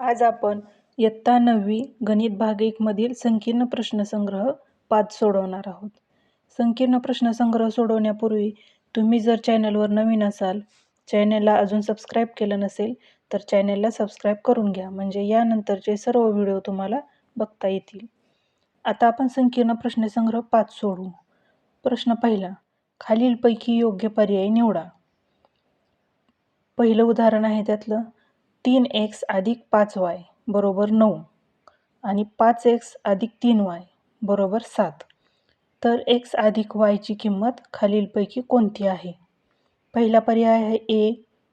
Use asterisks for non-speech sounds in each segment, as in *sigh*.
आज आपण इयत्ता नववी गणित भाग एकमधील संकीर्ण प्रश्नसंग्रह पाच सोडवणार आहोत. संकीर्ण प्रश्नसंग्रह सोडवण्यापूर्वी तुम्ही जर चॅनलवर नवीन असाल चॅनलला अजून सबस्क्राईब केलं नसेल तर चॅनलला सबस्क्राईब करून घ्या म्हणजे यानंतरचे सर्व व्हिडिओ तुम्हाला बघता येतील. आता आपण संकीर्ण प्रश्नसंग्रह पाच सोडवू प्रश्न पहिला खालीलपैकी योग्य पर्याय निवडा. पहिलं उदाहरण आहे त्यातलं तीन एक्स अधिक पाच वाय बरोबर नऊ आणि पाच एक्स अधिक तीन वाय बरोबर सात. तर एक्स अधिक वायची किंमत खालीलपैकी कोणती आहे? पहिला पर्याय आहे ए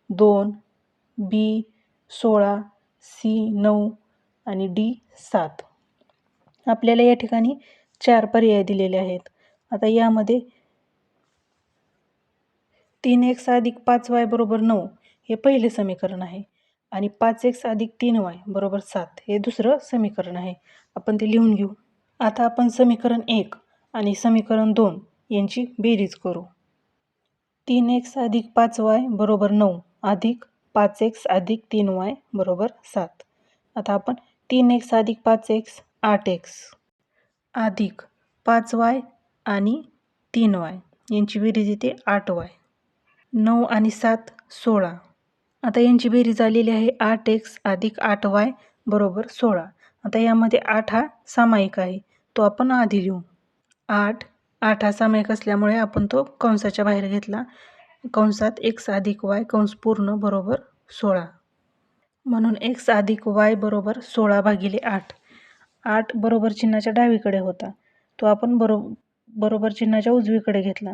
दोन बी सोळा सी नऊ आणि डी सात. आपल्याला या ठिकाणी चार पर्याय दिलेले आहेत. आता यामध्ये तीन एक्स अधिक पाच वाय बरोबर नऊ हे पहिले समीकरण आहे. आणि पाच एक्स अधिक तीन वाय बरोबर सात हे दुसरं समीकरण आहे. आपण ते लिहून घेऊ. आता आपण समीकरण एक आणि समीकरण दोन यांची बेरीज करू. तीन एक्स अधिक पाच वाय बरोबर नऊ अधिक पाच एक्स अधिक तीन वाय बरोबर सात. आता आपण तीन एक्स अधिक पाच एक्स आठ एक्स अधिक पाच वाय आणि तीन वाय यांची बेरीज येते आठ वाय. नऊ आणि सात सोळा. आता यांची बेरीज आलेली आहे आठ एक्स अधिक आठ वाय बरोबर सोळा. आता यामध्ये आठ हा सामायिक आहे. तो आपण आधी लिहू आठ आठ हा सामायिक असल्यामुळे आपण तो कंसाच्या बाहेर घेतला. कंसात एक्स अधिक वाय कंस पूर्ण बरोबर सोळा. म्हणून एक्स अधिक वाय बरोबर सोळा भागिले आठ. आठ बरोबर चिन्हाच्या डावीकडे होता. तो आपण बरो बरोबर चिन्हाच्या उजवीकडे घेतला.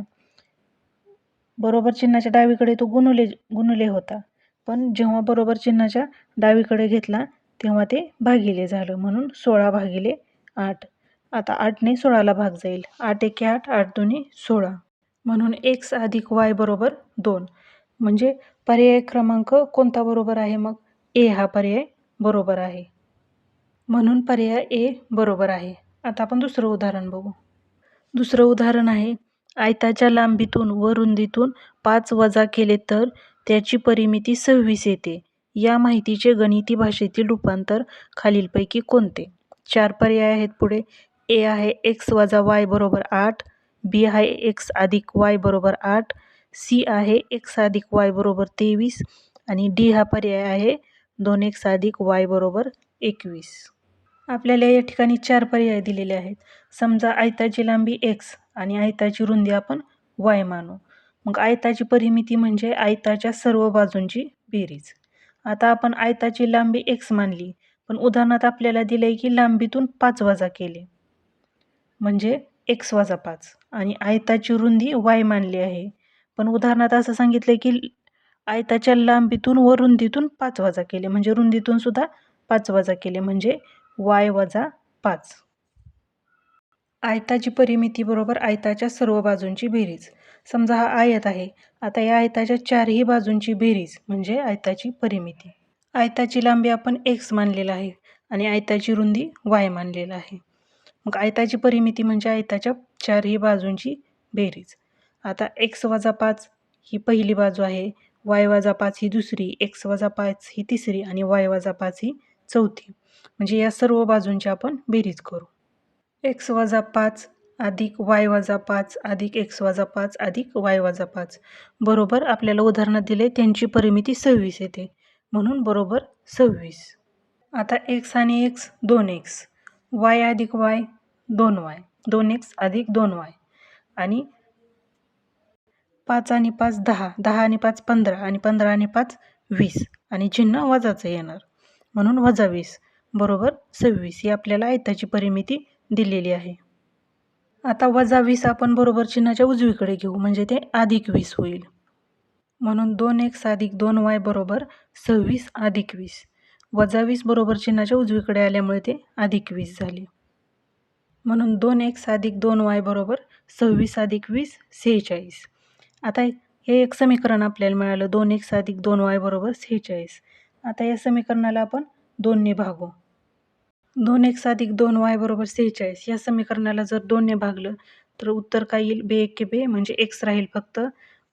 बरोबर चिन्हाच्या डावीकडे तो गुणले गुणले होता. पण जेव्हा बरोबर चिन्हाच्या डावीकडे घेतला तेव्हा ते भागिले झालं म्हणून सोळा भागिले आठ. आता आठने सोळाला भाग जाईल. आठ एके आठ आठ दोन्ही सोळा. म्हणून एक्स अधिक वाय बरोबर दोन. म्हणजे पर्याय क्रमांक कोणता बरोबर आहे मग? ए हा पर्याय बरोबर आहे. म्हणून पर्याय ए बरोबर आहे. आता आपण दुसरं उदाहरण बघू. दुसरं उदाहरण आहे आयताच्या लांबीतून व रुंदीतून पाच वजा केले तर त्याची परिमिती सव्वीस येते. या माहितीचे गणिती भाषेतील रूपांतर खालीलपैकी कोणते? चार पर्याय आहेत पुढे. ए आहे एक्स वजा वाय बरोबर आठ. बी आहे एक्स अधिक वाय बरोबर आठ. सी आहे एक्स अधिक वाय बरोबर तेवीस. आणि डी हा पर्याय आहे दोन एक्स अधिक वाय बरोबर एकवीस. आपल्याला या ठिकाणी चार पर्याय दिलेले आहेत. समजा आयताची लांबी एक्स आणि आयताची रुंदी आपण वाय मानू. मग आयताची परिमिती म्हणजे आयताच्या सर्व बाजूंची बेरीज. आता आपण आयताची लांबी एक्स मानली पण उदाहरणात आपल्याला दिलं आहे की लांबीतून पाच वजा केले. म्हणजे एक्स वजा पाच. आणि आयताची रुंदी वाय मानली आहे. पण उदाहरणात असं सांगितलं की आयताच्या लांबीतून व रुंदीतून पाच वजा केले. म्हणजे रुंदीतून सुद्धा पाच वजा केले. म्हणजे वाय वजा पाच. आयताची परिमिती बरोबर आयताच्या सर्व बाजूंची बेरीज. समजा हा आयत आहे. आता या आयताच्या चारही बाजूंची बेरीज म्हणजे आयताची परिमिती. आयताची लांबी आपण एक्स मानलेला आहे आणि आयताची रुंदी वाय मानलेला आहे. मग आयताची परिमिती म्हणजे आयताच्या चारही बाजूंची बेरीज. आता एक्स वजा पाच ही पहिली बाजू आहे. वाय वजा पाच ही दुसरी एक्स वजा पाच ही तिसरी आणि वाय वजा पाच ही चौथी. म्हणजे या सर्व बाजूंची आपण बेरीज करू. एक्स वजा पाच अधिक वाय वजा पाच अधिक एक्स वजा पाच अधिक वाय वजा पाच. बरोबर आपल्याला उदाहरणात दिले त्यांची परिमिती सव्वीस येते. म्हणून बरोबर सव्वीस. आता एक्स आणि एक्स दोन एक्स. वाय अधिक वाय दोन वाय. दोन एक्स अधिक दोन वाय. आणि पाच आणि पाच दहा. दहा आणि पाच पंधरा. आणि पंधरा आणि पाच वीस. आणि चिन्ह वजाचं येणार. म्हणून वजा वीस. बरोबर सव्वीस. ही आपल्याला आयताची परिमिती दिलेली आहे. आता वजा वीस आपण बरोबर चिन्हाच्या उजवीकडे घेऊ म्हणजे ते अधिक वीस होईल. म्हणून दोन एक्स अधिक दोन वाय बरोबर सव्वीस अधिक वीस. वजा वीस बरोबर चिन्हाच्या उजवीकडे आल्यामुळे ते अधिक वीस झाले. म्हणून दोन एक्स अधिक दोन वाय बरोबर सव्वीस अधिक वीस सेहेचाळीस. आता हे एक समीकरण आपल्याला मिळालं दोन एक्स अधिक दोन वाय बरोबर सेहेचाळीस. आता या समीकरणाला आपण दोनने भागू. दोन एक्स अधिक दोन वाय बरोबर सेहेचाळीस. या समीकरणाला जर दोनने भागलं तर उत्तर काय येईल? बे एक बे म्हणजे एक्स राहील फक्त.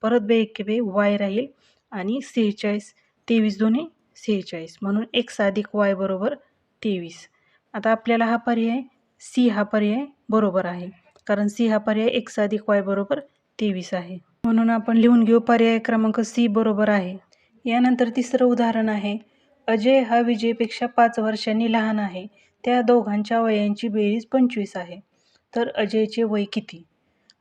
परत बे एक बे वाय राहील आणि सेहेचाळीस. तेवीस दोन्ही सेहेचाळीस. म्हणून एक्स अधिक वाय बरोबर तेवीस. आता आपल्याला हा पर्याय सी हा पर्याय बरोबर आहे. कारण सी हा पर्याय एक्स अधिक वाय बरोबर तेवीस आहे. म्हणून आपण लिहून घेऊ पर्याय क्रमांक सी बरोबर आहे. यानंतर तिसरं उदाहरण आहे. अजय हा विजयपेक्षा पाच वर्षांनी लहान आहे. त्या दोघांच्या वयांची बेरीज पंचवीस आहे. तर अजयचे वय किती?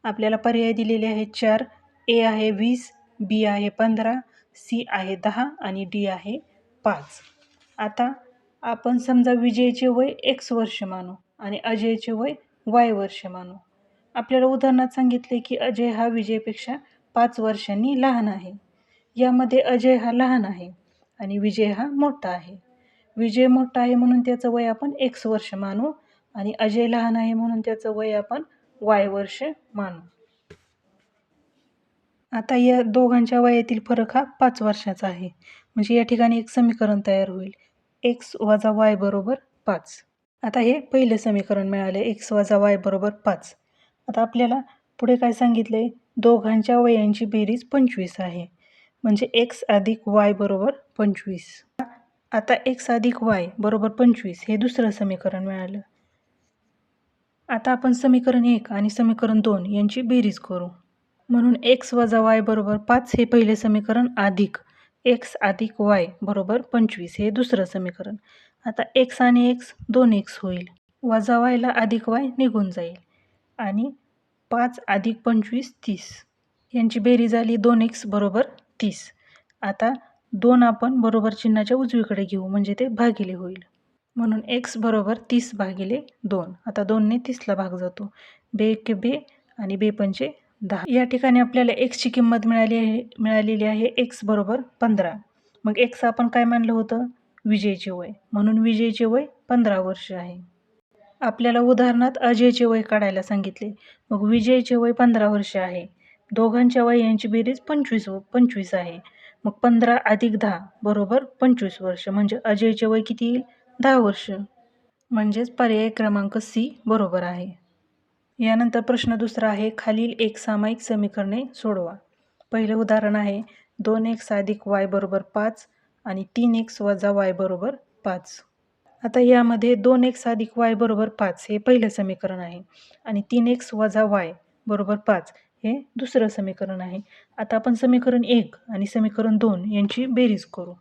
आपल्याला पर्याय दिलेले आहेत चार. ए आहे वीस बी आहे पंधरा सी आहे दहा आणि डी आहे पाच. आता आपण समजा विजयचे वय एक्स वर्ष मानू आणि अजयचे वय वाय वर्ष मानू. आपल्याला उदाहरणात सांगितले की अजय हा विजयपेक्षा पाच वर्षांनी लहान आहे. यामध्ये अजय हा लहान आहे आणि विजय हा मोठा आहे. विजय मोठा आहे म्हणून त्याचं वय आपण एक्स वर्ष मानू आणि अजय लहान आहे म्हणून त्याचं वय आपण वाय वर्ष मानू. आता या दोघांच्या वयातील फरक हा पाच वर्षाचा आहे. म्हणजे या ठिकाणी एक समीकरण तयार होईल. एक्स वजा वाय बरोबर पाच. आता हे पहिलं समीकरण मिळाले. एक्स वजा वाय बरोबर पाच. आता आपल्याला पुढे काय सांगितले दोघांच्या वयांची बेरीज पंचवीस आहे. म्हणजे एक्स अधिक वाय बरोबर पंचवीस. आता एक्स अधिक वाय बरोबर पंचवीस हे दुसरं समीकरण मिळालं. आता आपण समीकरण एक आणि समीकरण दोन यांची बेरीज करू. म्हणून एक्स वजा वाय बरोबर पाच हे पहिले समीकरण अधिक एक्स अधिक वाय बरोबर पंचवीस हे दुसरं समीकरण. आता एक्स आणि एक्स दोन एक्स होईल. वजा वायला अधिक वाय निघून जाईल. आणि पाच अधिक पंचवीस तीस. यांची बेरीज आली दोन एक्स बरोबर तीस. आता दोन आपण बरोबर चिन्हाच्या उजवीकडे घेऊ म्हणजे ते भागिले होईल. म्हणून एक्स बरोबर तीस भागिले दोन. आता दोनने तीसला भाग जातो. बे के बे आणि बे पंचे दहा. या ठिकाणी आपल्याला एक्सची किंमत मिळाली आहे मिळालेली आहे एक्स बरोबर पंधरा. मग एक्स आपण काय मानलं होतं? विजयचे वय. म्हणून विजयचे वय पंधरा वर्ष आहे. आपल्याला उदाहरणात अजयचे वय काढायला सांगितले. मग विजयचे वय पंधरा वर्ष आहे. दोघांच्या वय यांची बेरीज पंचवीस पंचवीस आहे. मग पंधरा अधिक दहा बरोबर पंचवीस वर्ष. म्हणजे अजयचे वय किती येईल? दहा वर्ष. म्हणजेच पर्याय क्रमांक सी बरोबर आहे. यानंतर प्रश्न दुसरा आहे. खालील एक सामायिक समीकरणे सोडवा. पहिलं उदाहरण आहे. दोन एक्स अधिक वाय बरोबर पाच आणि तीन एक्स वजा वाय बरोबर पाच. आता यामध्ये दोन एक्स अधिक वाय बरोबर पाच हे पहिलं समीकरण आहे. आणि तीन एक्स वजा वाय बरोबर पाच हे दुसरं समीकरण आहे. आता आपण समीकरण एक आणि समीकरण दोन यांची बेरीज करू.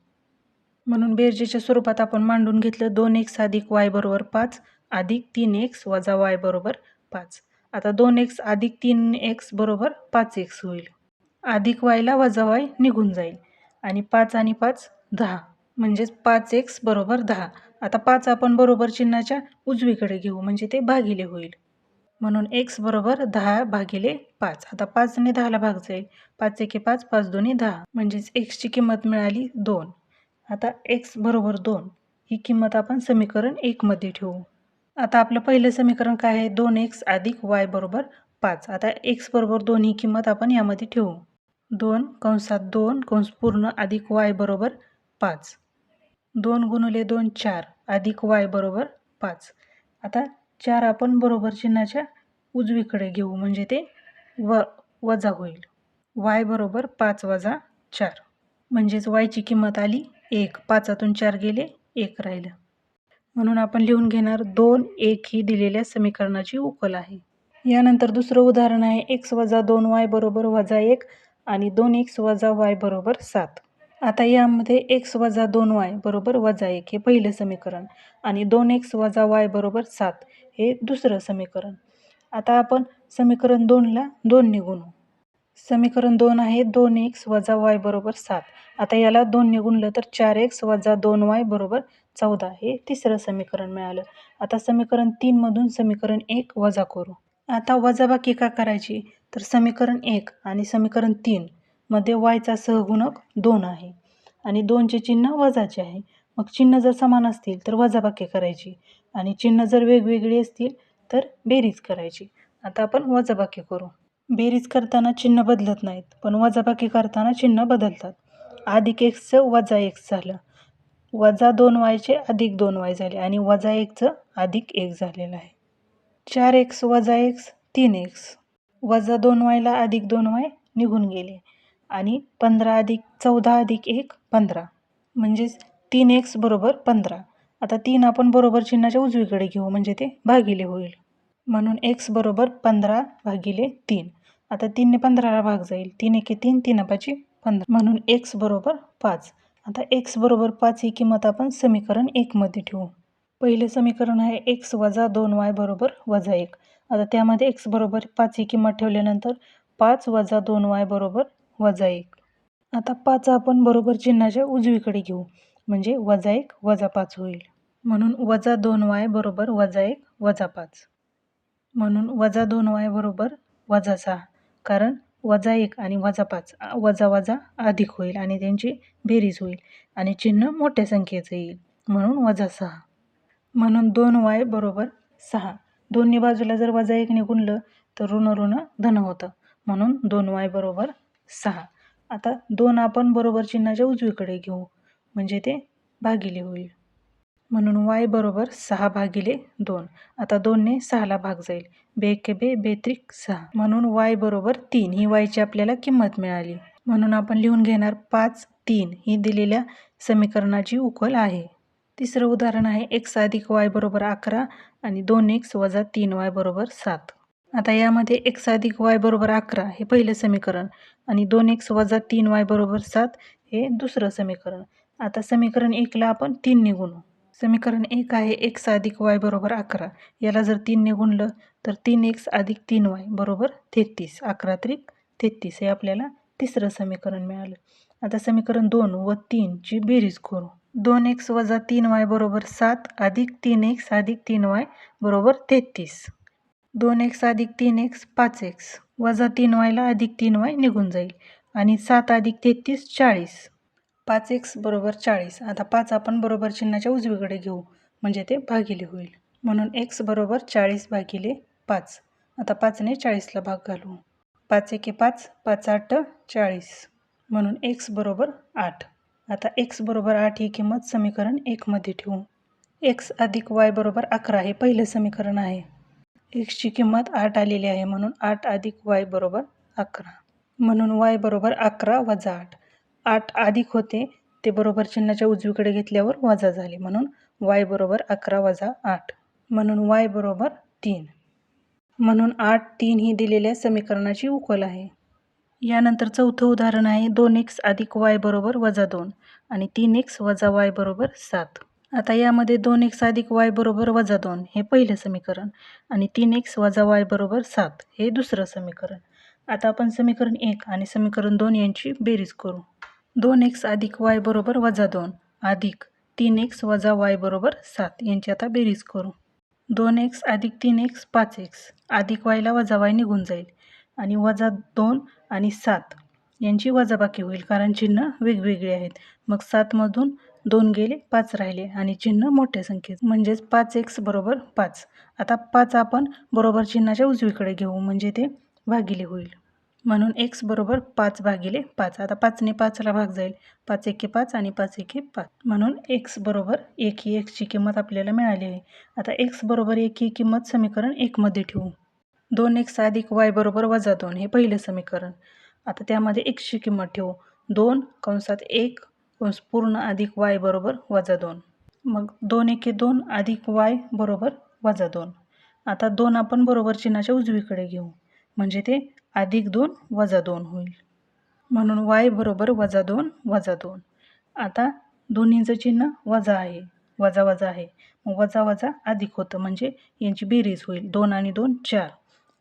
म्हणून बेरजेच्या स्वरूपात आपण मांडून घेतलं दोन एक्स अधिक वाय बरोबर पाच अधिक तीन एक्स वजा वाय बरोबर पाच. आता दोन एक्स अधिक तीन एक्स बरोबर पाच एक्स होईल. अधिक वायला वजा वाय निघून जाईल. आणि पाच आणि पाच दहा. म्हणजेच पाच एक्स बरोबर दहा. आता पाच आपण बरोबर चिन्हाच्या उजवीकडे घेऊ. म्हणजे ते भागिले होईल. म्हणून एक्स बरोबर दहा भागिले पाच. आता पाचने दहाला भाग जाईल पाच एके पाच पाच दोन्ही दहा. म्हणजेच एक्सची किंमत मिळाली दोन. आता एक्स बरोबर दोन. ही किंमत आपण समीकरण एकमध्ये ठेवू. आता आपलं पहिलं समीकरण काय आहे? दोन एक्स अधिक वाय बरोबर पाच. आता एक्स बरोबर दोन ही किंमत आपण यामध्ये ठेवू. दोन कंसात दोन कंस पूर्ण अधिक वाय बरोबर पाच. दोन गुणुले दोन चार अधिक वाय बरोबर पाच. आता चार आपण बरोबर चिन्हाच्या उजवीकडे घेऊ म्हणजे ते व वजा होईल. वाय बरोबर पाच वजा चार. म्हणजेच वायची किंमत आली एक. पाचातून चार गेले एक राहिलं. म्हणून आपण लिहून घेणार दोन एक ही दिलेल्या समीकरणाची उकल आहे. यानंतर दुसरं उदाहरण आहे एक्स वजा दोन वाय बरोबर वजा एक आणि दोन एक्स वजा वाय बरोबर सात. आता यामध्ये एक्स वजा दोन वाय बरोबर वजा एक हे पहिलं समीकरण आणि दोन एक्स वजा वाय बरोबर सात हे दुसरं समीकरण. आता आपण समीकरण दोनला दोन निघून. समीकरण दोन आहे दोन एक्स वजा वाय बरोबर सात. आता याला दोन निघूनलं तर चार एक्स वजा दोन वाय बरोबर चौदा. हे तिसरं समीकरण मिळालं. आता समीकरण तीनमधून समीकरण एक वजा करू. आता वजाबाकी का करायची? तर समीकरण एक आणि समीकरण तीनमध्ये वायचा सहगुणक दोन आहे. आणि दोनचे चिन्ह वजाचे आहे. मग चिन्ह जर समान असतील तर वजाबाकी करायची आणि चिन्ह जर वेगवेगळी असतील तर बेरीज करायची. आता आपण वजाबाकी करू. बेरीज करताना चिन्ह बदलत नाहीत पण वजाबाकी करताना चिन्ह बदलतात. अधिक एक्सचं वजा एक्स झालं. वजा दोन वायचे अधिक दोन वाय झाले आणि वजा एकचं अधिक एक झालेलं आहे. चार एक्स वजा एक्स तीन एक्स वजा दोन वायला अधिक दोन वाय निघून गेले आणि पंधरा अधिक चौदा अधिक एक पंधरा. म्हणजेच तीन एक्स बरोबर पंधरा. आता तीन आपण बरोबर चिन्हाच्या उजवीकडे घेऊ म्हणजे ते भागिले होईल. म्हणून एक्स बरोबर पंधरा भागिले तीन. आता तीनने पंधराला भाग जाईल. तीन एके तीन तीन पाची पंधरा. म्हणून एक्स बरोबर पाच. आता एक्स बरोबर पाच ही किंमत आपण समीकरण एकमध्ये ठेवू. पहिले समीकरण आहे एक्स वजा दोन वाय बरोबर वजा एक. आता त्यामध्ये एक्स बरोबर पाच ही किंमत ठेवल्यानंतर पाच वजा दोन वाय बरोबर वजा एक. आता पाच आपण बरोबर चिन्हाच्या उजवीकडे घेऊ. म्हणजे वजा एक वजा पाच होईल. म्हणून वजा दोन वाय बरोबर वजा एक वजा पाच. म्हणून वजा दोन वाय बरोबर वजा सहा. कारण वजा एक आणि वजा पाच वजा वजा अधिक होईल आणि त्यांची बेरीज होईल आणि चिन्ह मोठ्या संख्येचं येईल. म्हणून वजा सहा. म्हणून दोन वाय बरोबर सहा. दोन्ही बाजूला जर वजा एक गुणलं तर ऋण ऋण धन होतं. म्हणून दोन वाय बरोबर सहा. आता दोन आपण बरोबर चिन्हाच्या उजवीकडे घेऊ. म्हणजे ते भागिले होईल. म्हणून वाय बरोबर सहा भागिले दोन. आता दोनने सहाला भाग जाईल. बे के बे बेत्रिक सहा. म्हणून वाय बरोबर तीन. ही वायची आपल्याला किंमत मिळाली. म्हणून आपण लिहून घेणार पाच तीन ही दिलेल्या समीकरणाची उकल आहे. तिसरं उदाहरण आहे एक्स अधिक वाय बरोबर अकरा आणि दोन एक्स वजा तीन वाय बरोबर सात. आता यामध्ये एक्स अधिक वाय बरोबर अकरा हे पहिलं समीकरण आणि दोन एक्स वजा तीन वाय बरोबर सात हे दुसरं समीकरण. आता समीकरण एकला आपण तीन निगुणू समीकरण एक आहे एक्स अधिक वाय बरोबर अकरा. याला जर तीन गुणलं तर तीन एक्स अधिक तीन वाय बरोबर तेहतीस. अकरा त्रिक तेहतीस हे आपल्याला तिसरं समीकरण मिळालं. आता समीकरण दोन व तीनची बेरीज करू. दोन एक्स वजा तीन वाय बरोबर सात अधिक तीन एक्स अधिक तीन वाय बरोबर तेहतीस. दोन एक्स अधिक तीन एक्स पाच एक्स वजा तीन वायला अधिक तीन वाय निघून जाईल. आणि सात अधिक तेहतीस चाळीस. पाच एक्स बरोबर चाळीस. आता पाच आपण बरोबर चिन्हाच्या उजवीकडे घेऊ. म्हणजे ते भागिले होईल. म्हणून एक्स बरोबर चाळीस भागिले पाच. आता पाचने चाळीसला भाग घालू. पाच एके पाच पाच आठ चाळीस. म्हणून एक्स बरोबर आठ. आता एक्स बरोबर आठ ही किंमत समीकरण एकमध्ये ठेवू. एक्स अधिक वाय बरोबर अकरा हे पहिलं समीकरण आहे. एक्सची किंमत आठ आलेली आहे म्हणून आठ अधिक वाय बरोबर अकरा. म्हणून वाय बरोबर अकरा वजा आठ. आठ अधिक होते ते बरोबर चिन्हाच्या उजवीकडे घेतल्यावर वजा झाले म्हणून वाय बरोबर अकरा वजा आठ. म्हणून वाय बरोबर तीन. म्हणून आठ तीन ही दिलेल्या समीकरणाची उकल आहे. यानंतर चौथं उदाहरण आहे दोन एक्स अधिक वाय बरोबर वजा दोन आणि तीन एक्स वजा वाय बरोबर सात. आता यामध्ये दोन एक्स अधिक वाय बरोबर वजा दोन हे पहिलं समीकरण आणि तीन एक्स वजा वाय बरोबर सात हे दुसरं समीकरण. आता आपण समीकरण एक आणि समीकरण दोन यांची बेरीज करू. दोन एक्स अधिक वाय बरोबर वजा दोन. अधिक तीन एक्स वजा वाय बरोबर सात. यांची आता बेरीज करू. दोन एक्स अधिक तीन एक्स पाच एक्स. अधिक वायला वजा वाय निघून जाईल. आणि वजा दोन आणि सात यांची वजाबाकी होईल कारण चिन्ह वेगवेगळे आहेत. मग सातमधून दोन गेले पाच राहिले आणि चिन्ह मोठ्या संख्येत. म्हणजेच पाच एक्स बरोबर पाच. आता पाच आपण बरोबर चिन्हाच्या उजवीकडे घेऊ म्हणजे ते भागिले होईल. म्हणून एक्स बरोबर पाच भागिले पाच. आता पाचने पाचला भाग जाईल. पाच एके पाच आणि पाच एके पाच. म्हणून एक्स बरोबर एक ही एक्सची किंमत आपल्याला मिळाली आहे. आता एक्स बरोबर एक ही किंमत समीकरण एकमध्ये ठेवू. दोन एक्स अधिक वाय बरोबर वजा दोन हे पहिलं समीकरण. आता त्यामध्ये एक्सची किंमत ठेवू. दोन कंसात एक कंस पूर्ण अधिक वाय बरोबर वजा दोन. मग दोन एके दोन अधिक वाय बरोबर वजा दोन. आता दोन आपण बरोबर चिन्हाच्या उजवीकडे घेऊ. म्हणजे ते अधिक दोन वजा दोन होईल. म्हणून वाय बरोबर वजा दोन वजा दोन. आता दोन्हींचं चिन्ह वजा आहे वजा वजा आहे. मग वजा वजा अधिक होतं म्हणजे यांची बेरीज होईल. दोन आणि दोन चार.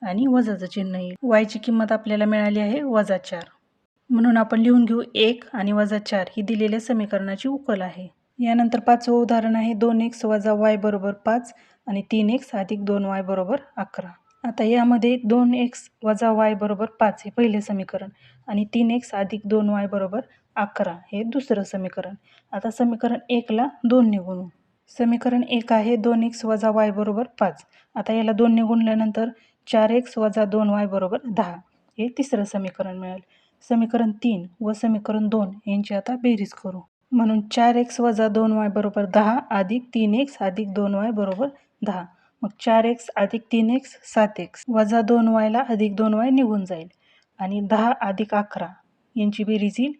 आणि वजाचं चिन्ह येईल. वायची किंमत आपल्याला मिळाली आहे वजा चार. म्हणून आपण लिहून घेऊ एक आणि वजा चार ही दिलेल्या समीकरणाची उकल आहे. यानंतर पाचवं उदाहरण आहे. दोन एक्स वजा वाय बरोबर पाच आणि तीन एक्स अधिक दोन वाय बरोबर अकरा. आता यामध्ये दोन एक्स वजा वाय बरोबर पाच हे पहिले समीकरण आणि तीन एक्स अधिक दोन वाय बरोबर अकरा हे दुसरं समीकरण. आता समीकरण एकला दोन निगुणू समीकरण एक आहे दोन एक्स वजा वाय बरोबर पाच. आता याला दोन निगुणल्यानंतर चार एक्स वजा दोन वाय बरोबर दहा हे तिसरं समीकरण मिळेल. समीकरण तीन व समीकरण दोन यांची आता बेरीज करू. म्हणून चार एक्स वजा दोन वाय बरोबर दहा अधिक तीन एक्स अधिक दोन वाय बरोबर दहा. मग चार एक्स अधिक तीन एक्स सात एक्स. वजा दोन वायला अधिक दोन वाय निघून जाईल. आणि दहा अधिक अकरा यांची बेरीज येईल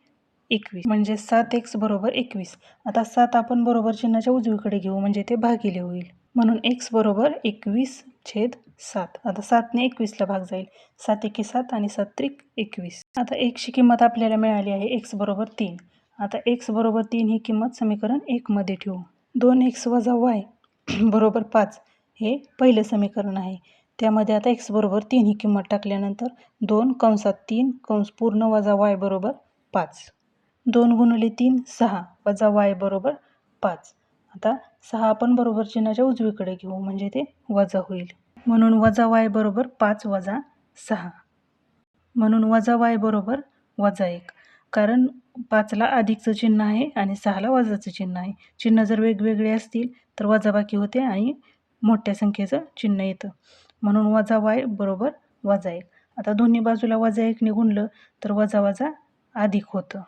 एकवीस. म्हणजे सात एक्स बरोबर एकवीस. आता सात आपण बरोबर चिन्हाच्या उजवीकडे घेऊ म्हणजे ते भागिले होईल. म्हणून एक्स बरोबर एकवीस छेद सात. आता सातने एकवीसला भाग जाईल. सात एके सात आणि सात त्रिक एकवीस. आता एकची किंमत आपल्याला मिळाली आहे एक्स बरोबर तीन. आता एक्स बरोबर तीन ही किंमत समीकरण एकमध्ये ठेवू. दोन एक्स वजा वाय *clears throat* बरोबर पाच. हे पहिलं समीकरण आहे. त्यामध्ये आता एक्स बरोबर तीन ही किंमत टाकल्यानंतर दोन कंसात तीन कंस पूर्ण वजा वाय बरोबर पाच. दोन गुणले तीन सहा वजा वाय बरोबर पाच. आता सहा आपण बरोबर चिन्हाच्या उजवीकडे घेऊ म्हणजे ते वजा होईल. म्हणून वजा वाय बरोबर पाच वजा सहा. म्हणून वजा वाय बरोबर वजा एक. कारण पाचला अधिकचं चिन्ह आहे आणि सहाला वजाचं चिन्ह आहे. चिन्ह जर वेगवेगळे असतील तर वजाबाकी होते आणि मोठ्या संख्येचं चिन्ह येतं. म्हणून वजा वाय बरोबर वजा एक. आता दोन्ही बाजूला वजा एकने गुणलं तर वजा वजा अधिक होतं.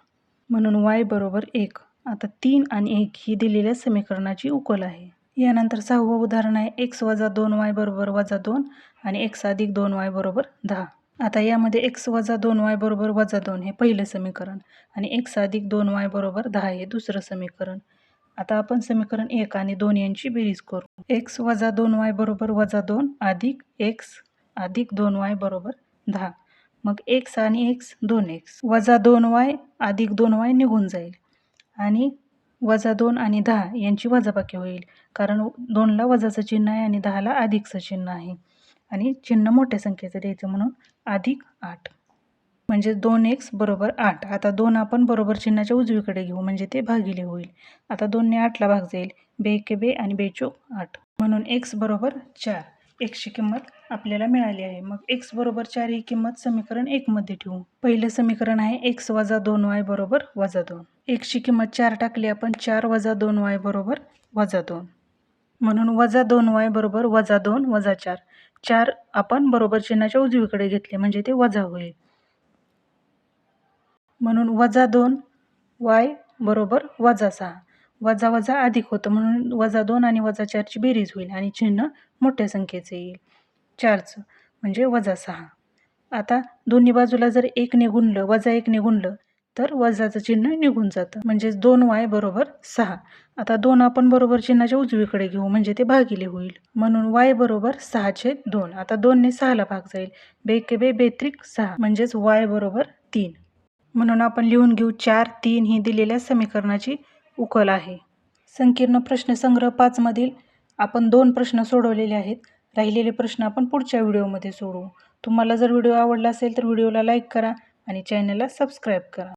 म्हणून वाय बरोबर एक. आता तीन आणि एक ही दिलेल्या समीकरणाची उकल आहे. यानंतर सहावं उदाहरण आहे. एक्स वजा दोन वाय बरोबर वजा दोन आणि एक्स अधिक दोन वाय बरोबर दहा. आता यामध्ये एक्स वजा दोन वाय बरोबर वजा दोन हे पहिलं समीकरण आणि एक्स अधिक दोन वाय बरोबर दहा हे दुसरं समीकरण. आता आपण समीकरण एक आणि दोन यांची बेरीज करू. एक्स वजा दोन वाय बरोबर वजा दोन अधिक एक्स अधिक दोन वाय बरोबर दहा. मग एक्स आणि एक्स दोन एक्स वजा दोन वाय अधिक दोन वाय निघून जाईल. आणि वजा दोन आणि दहा यांची वजाबाकी होईल. कारण दोनला वजाचं चिन्ह आहे आणि दहाला अधिकचं चिन्ह आहे. आणि चिन्ह मोठ्या संख्येचं द्यायचं म्हणून अधिक आठ. म्हणजे दोन एक्स बरोबर आठ. आता दोन आपण बरोबर चिन्हाच्या उजवीकडे घेऊ म्हणजे ते भागिले होईल. आता दोनने आठला भाग जाईल. बे के बे आणि बे चोक आठ. म्हणून एक्स बरोबर चार. एक्सची किंमत आपल्याला मिळाली आहे. मग एक्स बरोबर चार ही किंमत समीकरण एकमध्ये ठेवू. पहिलं समीकरण आहे एक्स वजा दोन वाय बरोबर वजा दोन. एक्सची किंमत चार टाकली आपण चार वजा दोन वाय बरोबर वजा दोन. म्हणून वजा दोन वाय बरोबर वजा दोन वजा चार. चार आपण बरोबर चिन्हाच्या उजवीकडे घेतले म्हणजे ते वजा होईल. म्हणून वजा दोन वाय बरोबर वजा सहा. वजा वजा अधिक होतं म्हणून वजा दोन आणि वजा चारची बेरीज होईल आणि चिन्ह मोठ्या संख्येचे येईल. चारचं म्हणजे वजा सहा. आता दोन्ही बाजूला जर एकने गुणलं वजा एकने गुणलं तर वजाचं चिन्ह निघून जातं. म्हणजेच दोन वाय बरोबर सहा. आता दोन आपण बरोबर चिन्हाच्या उजवीकडे घेऊ म्हणजे ते भागिले होईल. म्हणून वाय बरोबर सहाचे दोन. आता दोनने सहाला भाग जाईल. बेकेबे बेत्रिक सहा. म्हणजेच वाय बरोबर तीन. म्हणून आपण लिहून घेऊ चार तीन ही दिलेल्या समीकरणाची उकल आहे. संकीर्ण प्रश्नसंग्रह पाचमधील आपण दोन प्रश्न सोडवलेले आहेत. राहिलेले प्रश्न आपण पुढच्या व्हिडिओमध्ये सोडवू. तुम्हाला जर व्हिडिओ आवडला असेल तर व्हिडिओला लाईक करा आणि चॅनलला सबस्क्राईब करा.